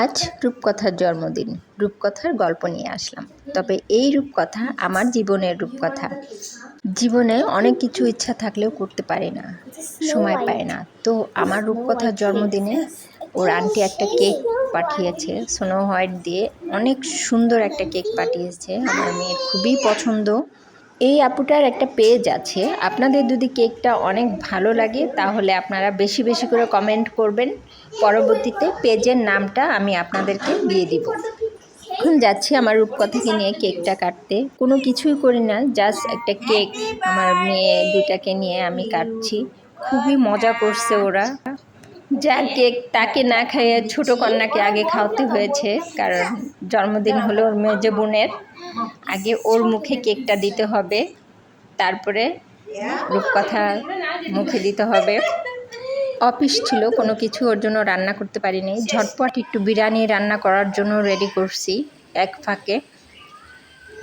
আজ রূপকথার জন্মদিন। রূপকথার গল্প নিয়ে আসলাম। তবে এই রূপকথা আমার জীবনের রূপকথা। জীবনে অনেক কিছু ইচ্ছা থাকলেও করতে পারি না। সময় পায় না। তো আমার রূপকথার জন্মদিনে ওর আন্টি একটা কেক পাঠিয়েছে, স্নো হোয়াইট দিয়ে। অনেক সুন্দর একটা কেক পাঠিয়েছে। আমার মেয়ের খুবই পছন্দ। এই আপুটার একটা পেজ আছে। আপনাদের যদি কেকটা অনেক ভালো লাগে, তাহলে আপনারা বেশি বেশি করে কমেন্ট করবেন। পরবর্তীতে পেজের নামটা আমি আপনাদেরকে দিয়ে দিব। এখন যাচ্ছি আমার রূপকথাকে নিয়ে কেকটা কাটতে। কোনো কিছুই করি না জাস্ট একটা কেক আমার মেয়ে দুটাকে নিয়ে আমি কাটছি। খুবই মজা করছে ওরা। যার কেক তাকে না খাইয়ে ছোট কন্যাকে আগে খাওয়াতে হয়েছে, কারণ জন্মদিন হলো ওর মেজে বোনের। আগে ওর মুখে কেকটা দিতে হবে, তারপরে রূপকথা মুখে দিতে হবে। অফিস ছিল, কোনো কিছু ওর জন্য রান্না করতে পারিনি। ঝটপট একটু বিরিয়ানি রান্না করার জন্য রেডি করছি, এক ফাঁকে।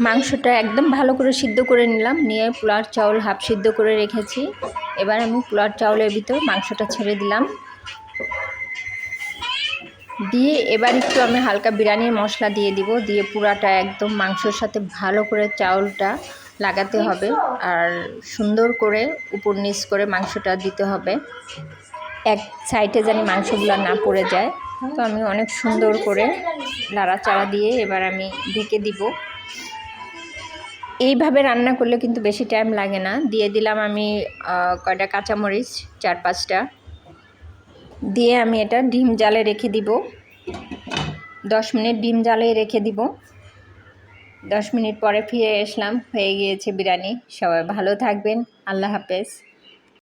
মাংসটা একদম ভালো করে সিদ্ধ করে নিলাম। নিয়ে পোলার চাউল হাফ সিদ্ধ করে রেখেছি। এবার আমি পোলার চাউলের ভিতর মাংসটা ছেড়ে দিলাম। দিয়ে এবার একটু আমি হালকা বিরিয়ানির মশলা দিয়ে দিব। দিয়ে পুরাটা একদম মাংসর সাথে ভালো করে চাউলটা লাগাতে হবে। আর সুন্দর করে উপর নিচ করে মাংসটা দিতে হবে। এক সাইডে জানি মাংসগুলো না পড়ে যায়। তো আমি অনেক সুন্দর করে লাড়াচাড়া দিয়ে এবার আমি ঢেকে দিব। এইভাবে রান্না করলে কিন্তু বেশি টাইম লাগে না। দিয়ে দিলাম আমি কয়টা কাঁচামরিচ, চার পাঁচটা। দিয়ে আমি এটা ডিম জালে রেখে দিব। দশ মিনিট ডিম জালে রেখে দিব। দশ মিনিট পরে ফিরে আসলাম। হয়ে গিয়েছে বিরিয়ানি। সবাই ভালো থাকবেন। আল্লাহ হাফেজ।